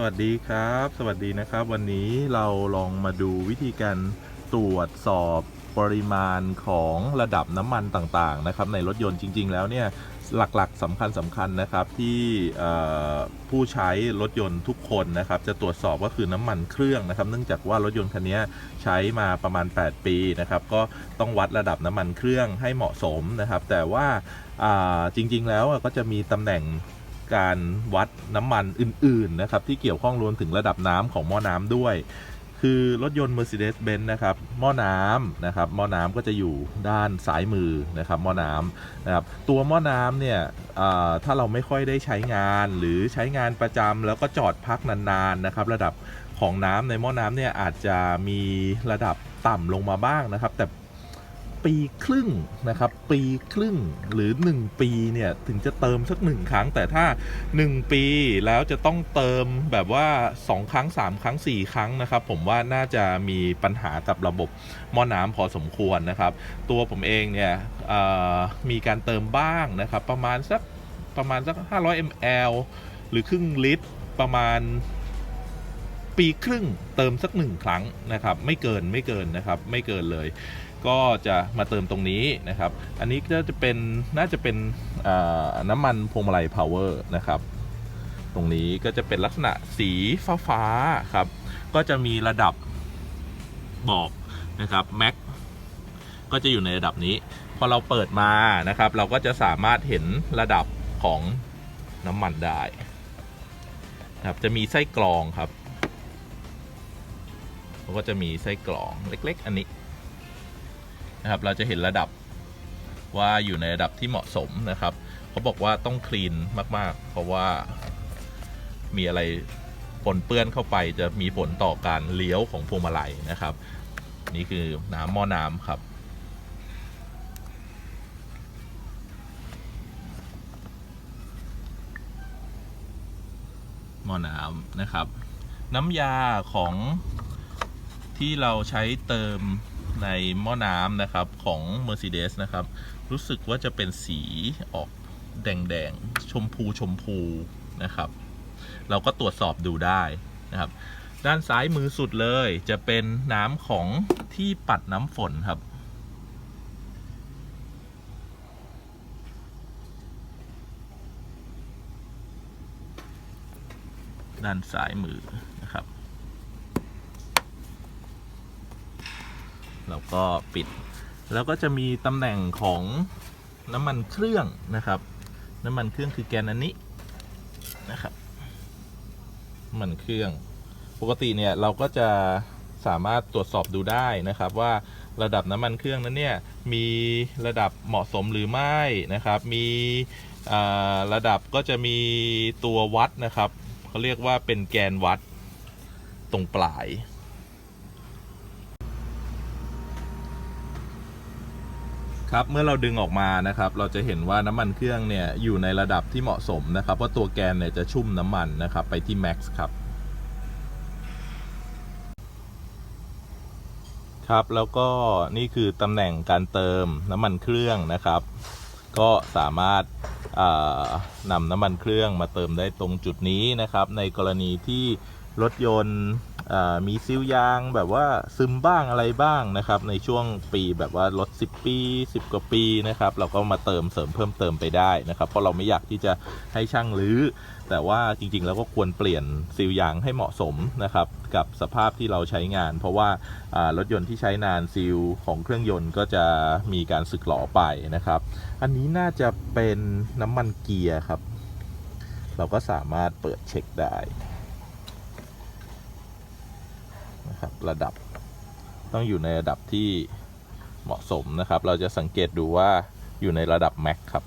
สวัสดีครับ สวัสดีนะครับ วันนี้เราลองมาดูวิธีการตรวจสอบปริมาณของระดับน้ำมันต่างๆนะครับในรถยนต์จริง ๆ แล้วเนี่ยหลักๆสำคัญสำคัญนะครับที่ผู้ใช้รถยนต์ทุกคนนะครับจะตรวจสอบก็คือน้ำมันเครื่องนะครับ เนื่องจากว่ารถยนต์คันนี้ใช้มาประมาณ 8 ปีนะครับ ก็ต้องวัดระดับน้ำมันเครื่องให้เหมาะสมนะครับ แต่ว่าจริง ๆ แล้วก็จะมีตำแหน่ง การวัดน้ำมันอื่น ๆ นะครับ ที่เกี่ยวข้องรวมถึงระดับน้ำของหม้อน้ำด้วย คือรถยนต์ Mercedes-Benz นะครับหม้อน้ำนะครับหม้อน้ำก็จะอยู่ด้านซ้ายมือนะครับหม้อน้ำนะครับตัวหม้อน้ำเนี่ยถ้าเราไม่ค่อยได้ใช้งานหรือใช้งานประจำแล้วก็จอดพักนานๆนะครับ ระดับของน้ำในหม้อน้ำเนี่ยอาจจะมีระดับต่ำลงมาบ้างนะครับ แต่ ปีครึ่งนะครับ ปีครึ่งหรือ 1 ปีเนี่ยถึงจะเติมสักหนึ่งครั้ง แต่ถ้า 1 ปีแล้วจะต้องเติมแบบว่า 2 ครั้ง 3 ครั้ง 4 ครั้งนะครับ ผมว่าน่าจะมีปัญหากับระบบหม้อน้ำพอสมควรนะครับ ตัวผมเองเนี่ยมีการเติมบ้างนะครับ ประมาณสักประมาณสัก 500 ml หรือครึ่งลิตรประมาณ ปีครึ่งเติมสักหนึ่งครั้งนะครับ ไม่เกินไม่เกินนะครับ ไม่เกินเลย ก็จะมาเติมตรงนี้นะครับ อันนี้ก็จะเป็นน่าจะเป็นน้ำมันพวงมาลัย power นะครับ ตรงนี้ก็จะเป็นลักษณะสีฟ้าฟ้าครับ ก็จะมีระดับบอกนะครับ max ก็จะอยู่ในระดับนี้ พอเราเปิดมานะครับ เราก็จะสามารถเห็นระดับของน้ำมันได้ครับจะมีไส้กรองครับ เราก็จะมีไส้กรองเล็ก ๆ อันนี้นะครับ เราจะเห็นระดับว่าอยู่ในระดับที่เหมาะสมนะครับ เขาบอกว่าต้องคลีนมาก ๆ เพราะว่ามีอะไรปนเปื้อนเข้าไปจะมีผลต่อการเลี้ยวของพวงมาลัยนะครับ นี่คือน้ำหม้อน้ำครับหม้อน้ำนะครับ น้ำยาของ ที่เราใช้เติมในหม้อน้ำนะครับของ Mercedes นะครับ รู้สึกว่าจะเป็นสีออกแดงๆ ชมพูชมพูนะครับ เราก็ตรวจสอบดูได้นะครับ ด้านซ้ายมือสุดเลยจะเป็นน้ำของที่ปัดน้ำฝนครับด้านซ้ายมือนะครับ แล้วก็ปิด แล้วก็จะมีตำแหน่งของน้ำมันเครื่องนะครับ น้ำมันเครื่องคือแกนอันนี้นะครับน้ำมันเครื่อง ปกติเนี่ยเราก็จะสามารถตรวจสอบดูได้นะครับว่าระดับน้ำมันเครื่องนั้นเนี่ยมีระดับเหมาะสมหรือไม่นะครับ มีระดับก็จะมีตัววัดนะครับเขาเรียกว่าเป็นแกนวัดตรงปลาย ครับเมื่อเราดึงออกมานะครับเราจะเห็นว่าน้ำมันเครื่องเนี่ยอยู่ในระดับที่เหมาะสมนะครับว่าตัวแกนเนี่ยจะชุ่มน้ำมันนะครับไปที่ max ครับครับแล้วก็นี่คือตำแหน่งการเติมน้ำมันเครื่องนะครับ ก็สามารถานำน้ำมันเครื่องมาเติมได้ตรงจุดนี้นะครับ ในกรณีที่รถยนต์ มีซิลยางแบบว่าซึมบ้างอะไรบ้างนะครับ ในช่วงปีแบบว่ารถ 10 ปี 10 กว่าปีนะครับ เราก็มาเติมเสริมเพิ่มเติมไปได้นะครับ เพราะเราไม่อยากที่จะให้ช่างรื้อ แต่ว่าจริงๆ แล้วก็ควรเปลี่ยนซีลยางให้เหมาะสมนะครับ กับสภาพที่เราใช้งาน เพราะว่ารถยนต์ที่ใช้นานซีลของเครื่องยนต์ก็จะมีการสึกหรอไปนะครับ อันนี้น่าจะเป็นน้ำมันเกียร์ครับ เราก็สามารถเปิดเช็คได้ นะครับ ระดับต้องอยู่ในระดับที่เหมาะสมนะครับ เราจะสังเกตดูว่าอยู่ในระดับแม็กครับ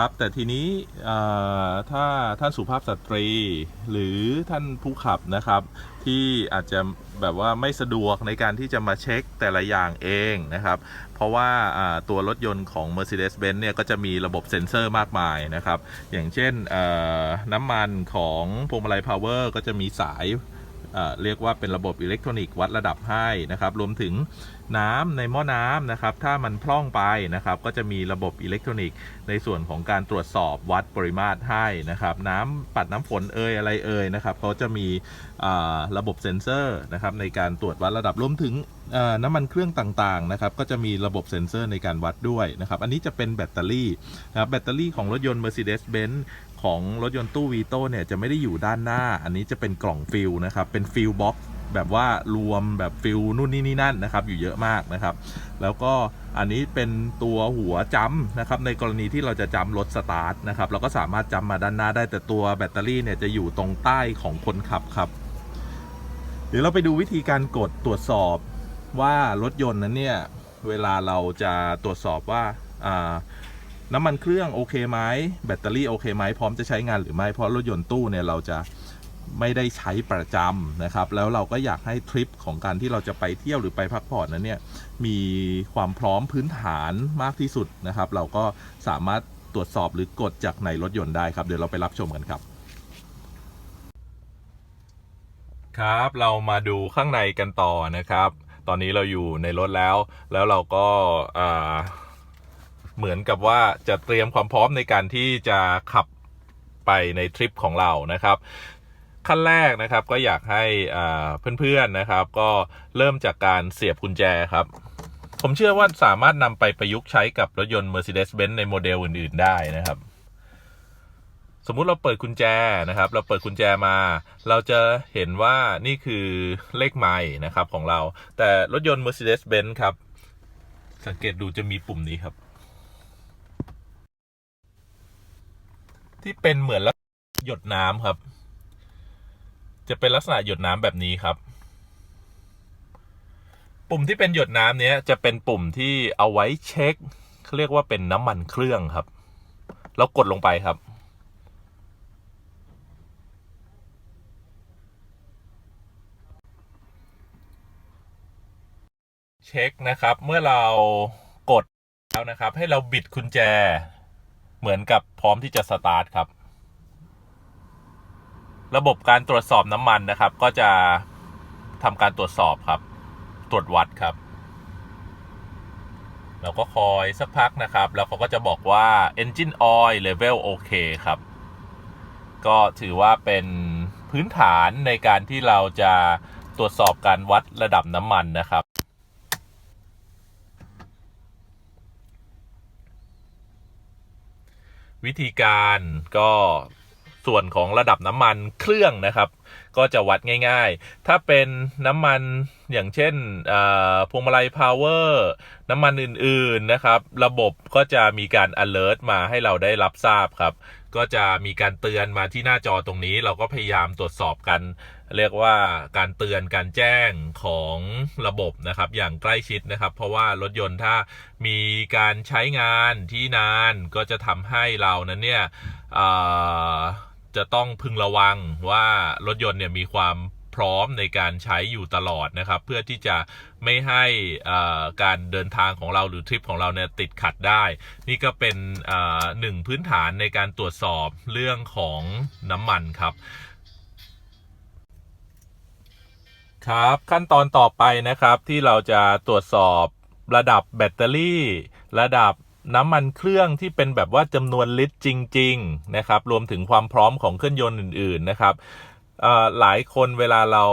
ครับแต่ทีนี้ถ้าท่านสุภาพสตรี หรือท่านผู้ขับนะครับ ที่อาจจะแบบว่าไม่สะดวกในการที่จะมาเช็คแต่ละอย่างเองนะครับ เพราะว่าตัวรถยนต์ของ Mercedes-Benz เนี่ยก็จะมีระบบเซ็นเซอร์มากมายนะครับ อย่างเช่นน้ำมันของพวงมาลัย power ก็จะมีสายเรียกว่าเป็นระบบอิเล็กทรอนิกส์วัดระดับให้นะครับ รวมถึง น้ำในหม้อน้ำนะครับ ถ้ามันพร่องไปนะครับ ก็จะมีระบบอิเล็กทรอนิกส์ ในส่วนของการตรวจสอบวัดปริมาตรให้นะครับ น้ำปัดน้ำฝนเอ่ยอะไรเอ่ยนะครับเขาจะมีระบบเซ็นเซอร์นะครับในการตรวจวัดระดับรวมถึงน้ำมันเครื่องต่างๆนะครับก็จะมีระบบเซ็นเซอร์ในการวัดด้วยนะครับ อันนี้จะเป็นแบตเตอรี่นะครับแบตเตอรี่ของรถยนต์ Mercedes-Benz ของรถยนต์ตู้วีโต้เนี่ยจะไม่ได้อยู่ด้านหน้า อันนี้จะเป็นกล่องฟิลนะครับเป็นฟิลบ็อกซ์ แบบว่ารวมแบบฟิลนู่นนี่นี่นั่นนะครับ อยู่เยอะมากนะครับ แล้วก็อันนี้เป็นตัวหัวจัมนะครับ ในกรณีที่เราจะจัมรถสตาร์ทนะครับ เราก็สามารถจัมมาด้านหน้าได้แต่ตัวแบตเตอรี่เนี่ยจะอยู่ตรงใต้ของคนขับครับ เดี๋ยวเราไปดูวิธีการกดตรวจสอบว่ารถยนต์นั้นเนี่ยเวลาเราจะตรวจสอบว่าน้ำมันเครื่องโอเคไหมแบตเตอรี่โอเคไหมพร้อมจะใช้งานหรือไม่เพราะรถยนต์ตู้เนี่ยเราจะ ไม่ได้ใช้ประจำนะครับ แล้วเราก็อยากให้ทริปของการที่เราจะไปเที่ยวหรือไปพักผ่อนนั้นเนี่ยมีความพร้อมพื้นฐานมากที่สุดนะครับ เราก็สามารถตรวจสอบหรือกดจากในรถยนต์ได้ครับเดี๋ยวเราไปรับชมกันครับ ครับเรามาดูข้างในกันต่อนะครับ ตอนนี้เราอยู่ในรถแล้ว แล้วเราก็เหมือนกับว่าจะเตรียมความพร้อมในการที่จะขับไปในทริปของเรานะครับ ขั้นแรกนะครับก็อยากให้เพื่อนๆนะครับ ก็เริ่มจากการเสียบกุญแจครับผมเชื่อว่าสามารถนำไปประยุกต์ใช้กับรถยนต์ Mercedes-Benz ในโมเดลอื่น ๆ ได้นะครับ สมมุติเราเปิดกุญแจนะครับ เราเปิดกุญแจมา เราจะเห็นว่านี่คือเลขไมล์นะครับของเรา แต่รถยนต์ Mercedes-Benz ครับ สังเกตดูจะมีปุ่มนี้ครับ ที่เป็นเหมือนลักหยดน้ำครับ จะเป็นลักษณะหยดน้ำแบบนี้ครับ ปุ่มที่เป็นหยดน้ำเนี้ยจะเป็นปุ่มที่เอาไว้เช็คเขาเรียกว่าเป็นน้ำมันเครื่องครับเรากดลงไปครับ เช็คนะครับเมื่อเรากดแล้วนะครับ ให้เราบิดกุญแจ เหมือนกับพร้อมที่จะสตาร์ทครับ ระบบการตรวจสอบน้ำมันนะครับ ก็จะทำการตรวจสอบครับ ตรวจวัดครับเราก็คอยสักพักนะครับ แล้วเขาก็จะบอกว่า engine oil level โอเคครับ ก็ถือว่าเป็นพื้นฐานในการที่เราจะตรวจสอบการวัดระดับน้ำมันนะครับ วิธีการก็ ส่วนของระดับน้ำมันเครื่องนะครับ ก็จะวัดง่ายๆ ถ้าเป็นน้ำมันอย่างเช่นพวงมาลัยพาวเวอร์น้ำมันอื่นๆนะครับ ระบบก็จะมีการ alert มาให้เราได้รับทราบครับ ก็จะมีการเตือนมาที่หน้าจอตรงนี้ เราก็พยายามตรวจสอบกัน เรียกว่าการเตือนการแจ้งของระบบนะครับ อย่างใกล้ชิดนะครับ เพราะว่ารถยนต์ถ้ามีการใช้งานที่นานก็จะทำให้เรานั้นเนี่ย จะต้องพึงระวังว่ารถยนต์เนี่ยมีความพร้อมในการใช้อยู่ตลอดนะครับ เพื่อที่จะไม่ให้อ่าการเดินทางของเราหรือทริปของเราเนี่ยติดขัดได้ นี่ก็เป็นอ่าหนึ่งพื้นฐานในการตรวจสอบเรื่องของน้ำมันครับครับขั้นตอนต่อไปนะครับที่เราจะตรวจสอบระดับแบตเตอรี่ ระดับ น้ำมันเครื่องที่เป็นแบบว่าจำนวนลิตรจริง ๆ นะครับ รวมถึงความพร้อมของเครื่องยนต์อื่น ๆ นะครับหลายคนเวลาเรา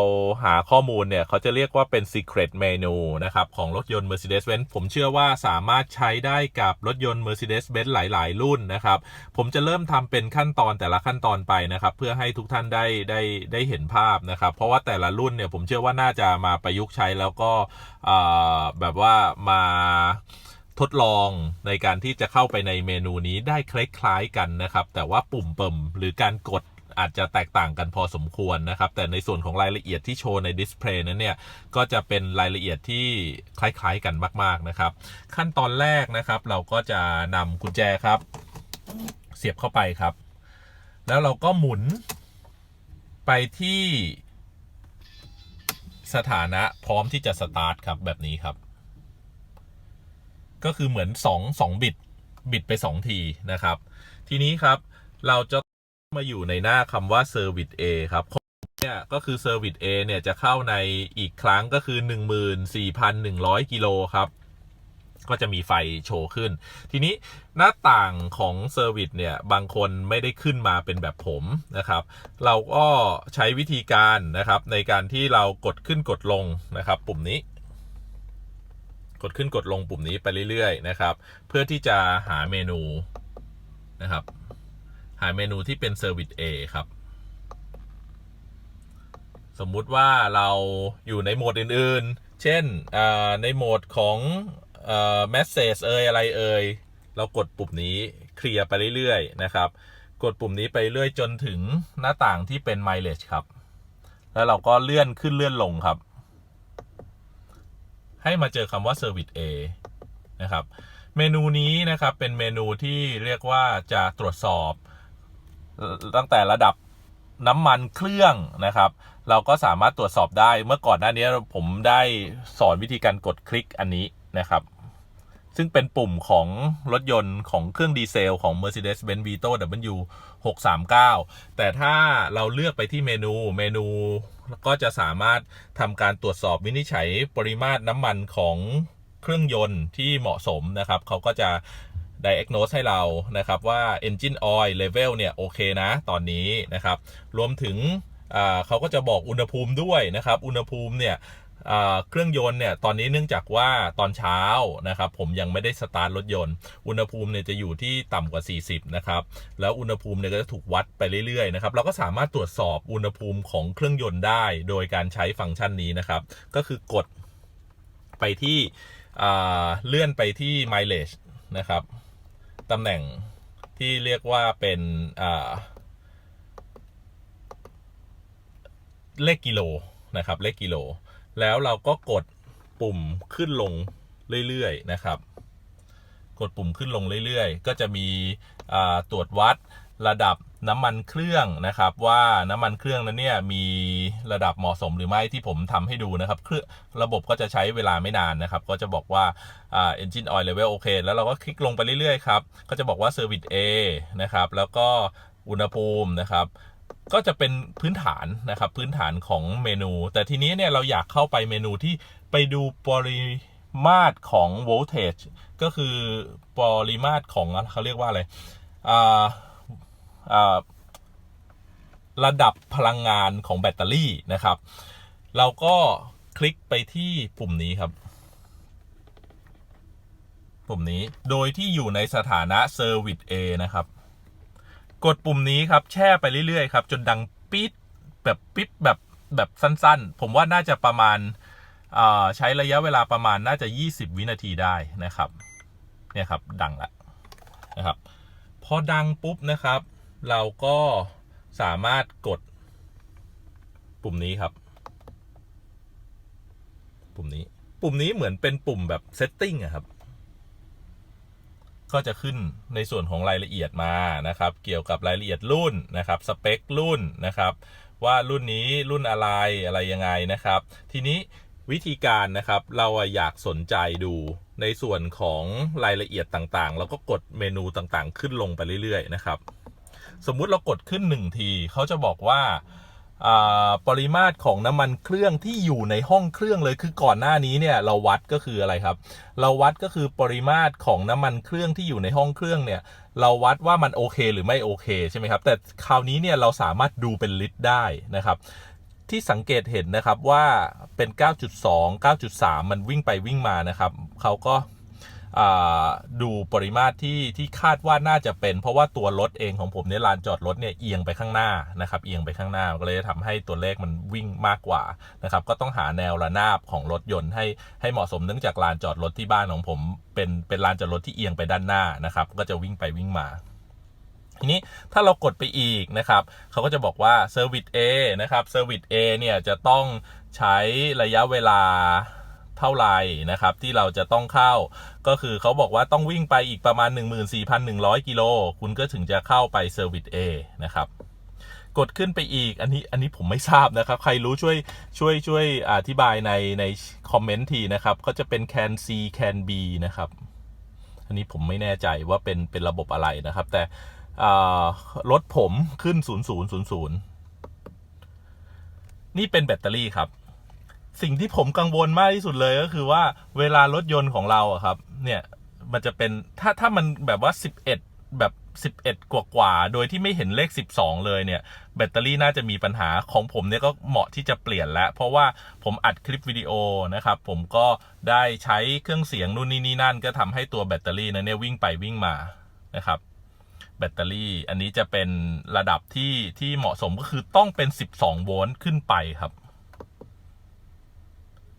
หาข้อมูลเนี่ย เขาจะเรียกว่าเป็น secret menu นะครับ ของรถยนต์ Mercedes-Benz ผมเชื่อว่าสามารถใช้ได้กับรถยนต์ Mercedes-Benz หลาย ๆ รุ่นนะครับ ผมจะเริ่มทำเป็นขั้นตอนแต่ละขั้นตอนไปนะครับ เพื่อให้ทุกท่านได้ได้ได้เห็นภาพนะครับ เพราะว่าแต่ละรุ่นเนี่ยผมเชื่อว่าน่าจะมาประยุกต์ใช้แล้วก็แบบว่ามา ทดลองในการที่จะเข้าไปในเมนูนี้ได้คล้ายๆกันนะครับ แต่ว่าปุ่มเปิมหรือการกดอาจจะแตกต่างกันพอสมควรนะครับ แต่ในส่วนของรายละเอียดที่โชว์ในดิสเพลย์นั้นเนี่ย ก็จะเป็นรายละเอียดที่คล้ายๆกันมาก ๆนะครับ ขั้นตอนแรกนะครับ เราก็จะนำกุญแจครับ เสียบเข้าไปครับ แล้วเราก็หมุนไปที่สถานะพร้อมที่จะสตาร์ทครับแบบนี้ครับ ก็คือเหมือน 2 2 บิต บิตไป 2 ทีนะครับ ทีนี้ครับเราจะมาอยู่ในหน้าคำว่า Service A ครับเนี่ยก็คือ Service A เนี่ยจะเข้าในอีกครั้งก็คือ 14,100 กิโลครับ ก็จะมีไฟโชว์ขึ้น ทีนี้หน้าต่างของเซอร์วิสเนี่ย บางคนไม่ได้ขึ้นมาเป็นแบบผมนะครับ เราก็ใช้วิธีการนะครับ ในการที่เรากดขึ้นกดลงนะครับ ปุ่มนี้ กดขึ้นกดลงปุ่มนี้ไปเรื่อยๆนะครับ เพื่อที่จะหาเมนูนะครับ หาเมนูที่เป็น Service A ครับ สมมุติว่าเราอยู่ในโหมดอื่นๆ เช่นในโหมดของเอ่อ message เอ่ยอะไรเอ่ยเรากดปุ่มนี้เคลียร์ไปเรื่อยๆนะครับ กดปุ่มนี้ไปเรื่อยจนถึงหน้าต่างที่เป็น mileage ครับ แล้วเราก็เลื่อนขึ้นเลื่อนลงครับ ให้มาเจอคำว่า service A นะครับ เมนูนี้นะครับเป็นเมนูที่เรียกว่าจะตรวจสอบ ตั้งแต่ระดับน้ำมันเครื่องนะครับ เราก็สามารถตรวจสอบได้เมื่อก่อนหน้านี้ผมได้สอนวิธีการกดคลิกอันนี้นะครับ ซึ่งเป็นปุ่มของรถยนต์ของเครื่องดีเซลของ Mercedes-Benz Vito W 639 แต่ถ้าเราเลือกไปที่เมนูเมนูก็จะสามารถทำการตรวจสอบวินิจฉัยปริมาตรน้ำมันของเครื่องยนต์ที่เหมาะสมนะครับ เขาก็จะ diagnose ให้เรานะครับว่า engine oil level เนี่ย โอเคนะตอนนี้นะครับ รวมถึงเขาก็จะบอกอุณหภูมิด้วยนะครับ อุณหภูมิเนี่ย เครื่องยนต์เนี่ยตอนนี้เนื่องจากว่าตอนเช้านะครับผมยังไม่ได้สตาร์ทรถยนต์ อุณหภูมิเนี่ยจะอยู่ที่ต่ำกว่า 40 นะครับแล้วอุณหภูมิเนี่ยก็จะถูกวัดไปเรื่อยๆนะครับเราก็สามารถตรวจสอบอุณหภูมิของเครื่องยนต์ได้ โดยการใช้ฟังก์ชันนี้นะครับก็คือกดไปที่เลื่อนไปที่ mileage นะครับตำแหน่งที่เรียกว่าเป็นเลขกิโลนะครับเลขกิโล แล้วเราก็กดปุ่มขึ้นลงเรื่อยๆนะครับ กดปุ่มขึ้นลงเรื่อยๆ ก็จะมีตรวจวัดระดับน้ำมันเครื่องนะครับ ว่าน้ำมันเครื่องนั้นเนี่ยมีระดับเหมาะสมหรือไม่ที่ผมทำให้ดูนะครับเครื่องระบบก็จะใช้เวลาไม่นานนะครับ ก็จะบอกว่าอ่า engine oil level โอเค แล้วเราก็คลิกลงไปเรื่อยๆครับ ก็จะบอกว่า service A นะครับ แล้วก็อุณหภูมินะครับ ก็จะเป็นพื้นฐานนะครับพื้นฐานของเมนู แต่ทีนี้เนี่ยเราอยากเข้าไปเมนูที่ไปดูปริมาตรของ voltage ก็คือปริมาตรของเขาเรียกว่าอะไรระดับพลังงานของแบตเตอรี่นะครับ เราก็คลิกไปที่ปุ่มนี้ครับ ปุ่มนี้โดยที่อยู่ในสถานะ Service A นะครับ กดปุ่มนี้ครับแช่ไปเรื่อยๆครับจนดังปี๊ดแบบปิ๊บแบบแบบสั้นๆ ผมว่าน่าจะประมาณใช้ระยะเวลาประมาณน่าจะ 20 วินาทีได้นะครับเนี่ยครับดังละนะครับ พอดังปุ๊บนะครับ เราก็สามารถกดปุ่มนี้ครับ ปุ่มนี้ ปุ่มนี้เหมือนเป็นปุ่มแบบ setting อะครับ ก็จะขึ้นในส่วนของรายละเอียดมานะครับ เกี่ยวกับรายละเอียดรุ่นนะครับ สเปครุ่นนะครับ ว่ารุ่นนี้รุ่นอะไรอะไรยังไงนะครับ ทีนี้วิธีการนะครับเราอยากสนใจดูในส่วนของรายละเอียดต่างๆ เราก็กดเมนูต่างๆ ขึ้นลงไปเรื่อยๆนะครับ สมมุติเรากดขึ้นหนึ่งทีเขาจะบอกว่า ปริมาตรของน้ำมันเครื่องที่อยู่ในห้องเครื่องเลยคือก่อนหน้านี้เนี่ยเราวัดก็คืออะไรครับ เราวัดก็คือปริมาตรของน้ำมันเครื่องที่อยู่ในห้องเครื่องเนี่ยเราวัดว่ามันโอเคหรือไม่โอเคใช่ไหมครับแต่คราวนี้เนี่ยเราสามารถดูเป็นลิตรได้นะครับ ที่สังเกตเห็นนะครับว่าเป็น 9.2 9.3 มันวิ่งไปวิ่งมานะครับเขาก็ ดูปริมาตรที่ที่คาดว่าน่าจะเป็น เพราะว่าตัวรถเองของผมเนี่ยลานจอดรถเนี่ยเอียงไปข้างหน้านะครับเอียงไปข้างหน้าก็เลยทำให้ตัวเลขมันวิ่งมากกว่านะครับก็ต้องหาแนวระนาบของรถยนต์ให้ให้เหมาะสมเนื่องจากลานจอดรถที่บ้านของผมเป็นเป็นลานจอดรถที่เอียงไปด้านหน้านะครับก็จะวิ่งไปวิ่งมาทีนี้ถ้าเรากดไปอีกนะครับเขาก็จะบอกว่า Service A นะครับ Service A เนี่ยจะต้องใช้ระยะเวลา เท่าไหร่นะครับที่เราจะต้องเข้า ก็คือเขาบอกว่าต้องวิ่งไปอีกประมาณ 14,100 กิโล คุณก็ถึงจะเข้าไป Service A นะครับกดขึ้นไปอีก อันนี้ อันนี้ผมไม่ทราบนะครับ ใครรู้ช่วย ช่วย ช่วยอธิบายใน ในคอมเมนต์ทีนะครับ ก็จะเป็น can C can B นะครับ อันนี้ผมไม่แน่ใจว่าเป็น เป็นระบบอะไรนะครับ แต่รถผมขึ้น 0000 นี่เป็นแบตเตอรี่ครับ สิ่งที่ผมกังวลมากที่สุดเลยก็คือว่าเวลารถยนต์ของเราอะครับ เนี่ยมันจะเป็นถ้าถ้ามันแบบว่า 11 แบบ 11 กว่ากว่าโดยที่ไม่เห็นเลข 12 เลยเนี่ย แบตเตอรี่น่าจะมีปัญหาของผมเนี่ยก็เหมาะที่จะเปลี่ยนแล้ว เพราะว่าผมอัดคลิปวิดีโอนะครับ ผมก็ได้ใช้เครื่องเสียงนู่นนี่นี่นั่น ก็ทำให้ตัวแบตเตอรี่นั้นเนี่ยวิ่งไปวิ่งมานะครับแบตเตอรี่อันนี้จะเป็นระดับที่ที่เหมาะสมก็คือต้องเป็น 12 โวลต์ขึ้นไปครับ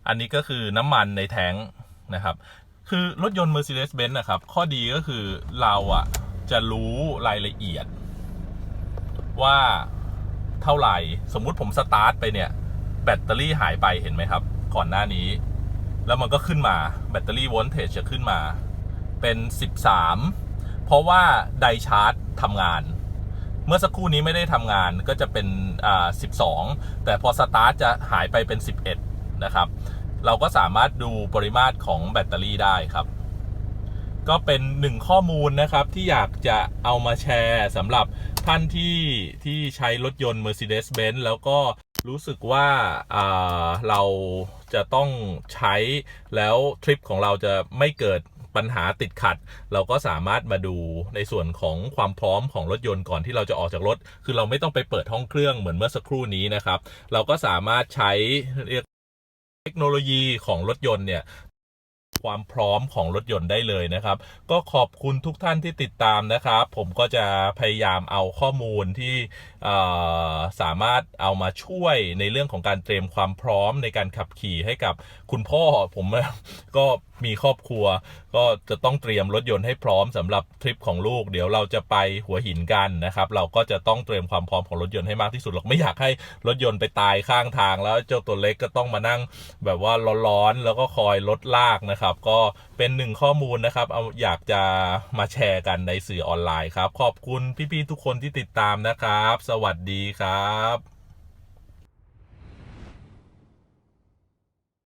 อันนี้ก็คือน้ำมันในแท้งนะครับ คือรถยนต์ Mercedes-Benz นะครับ ข้อดีก็คือเราอะจะรู้รายละเอียด ว่าเท่าไหร่ สมมุติผมสตาร์ทไปเนี่ย แบตเตอรี่หายไปเห็นไหมครับ ก่อนหน้านี้ แล้วมันก็ขึ้นมาแบตเตอรี่โวลเทจจะขึ้นมา เป็น 13 เพราะว่าไดชาร์จทำงาน เมื่อสักครู่นี้ไม่ได้ทำงานก็จะเป็นอ่า12 แต่พอสตาร์ทจะหายไปเป็น 11 นะครับ เราก็สามารถดูปริมาตรของแบตเตอรี่ได้ครับ ก็เป็นหนึ่งข้อมูลนะครับที่อยากจะเอามาแชร์สำหรับท่านที่ที่ใช้รถยนต์ Mercedes-Benz แล้วก็รู้สึกว่าอ่าเราจะต้องใช้แล้วทริปของเราจะไม่เกิดปัญหาติดขัด เราก็สามารถมาดูในส่วนของความพร้อมของรถยนต์ก่อนที่เราจะออกจากรถ คือเราไม่ต้องไปเปิดห้องเครื่องเหมือนเมื่อสักครู่นี้นะครับ เราก็สามารถใช้เรียก เทคโนโลยีของรถยนต์เนี่ยความพร้อมของรถยนต์ได้เลยนะครับ ก็ขอบคุณทุกท่านที่ติดตามนะครับ ผมก็จะพยายามเอาข้อมูลที่ สามารถเอามาช่วยในเรื่องของการเตรียมความพร้อมในการขับขี่ให้กับคุณพ่อผมก็มีครอบครัว ก็จะต้องเตรียมรถยนต์ให้พร้อมสำหรับทริปของลูก เดี๋ยวเราจะไปหัวหินกันนะครับ เราก็จะต้องเตรียมความพร้อมของรถยนต์ให้มากที่สุดเราไม่อยากให้รถยนต์ไปตายข้างทาง แล้วเจ้าตัวเล็กก็ต้องมานั่งแบบว่าร้อนๆแล้วก็คอยลดลากนะครับ ก็ เป็นหนึ่งข้อมูลนะครับ เอาอยากจะมาแชร์กันในสื่อออนไลน์ครับ ขอบคุณพี่ๆทุกคนที่ติดตามนะครับ สวัสดีครับ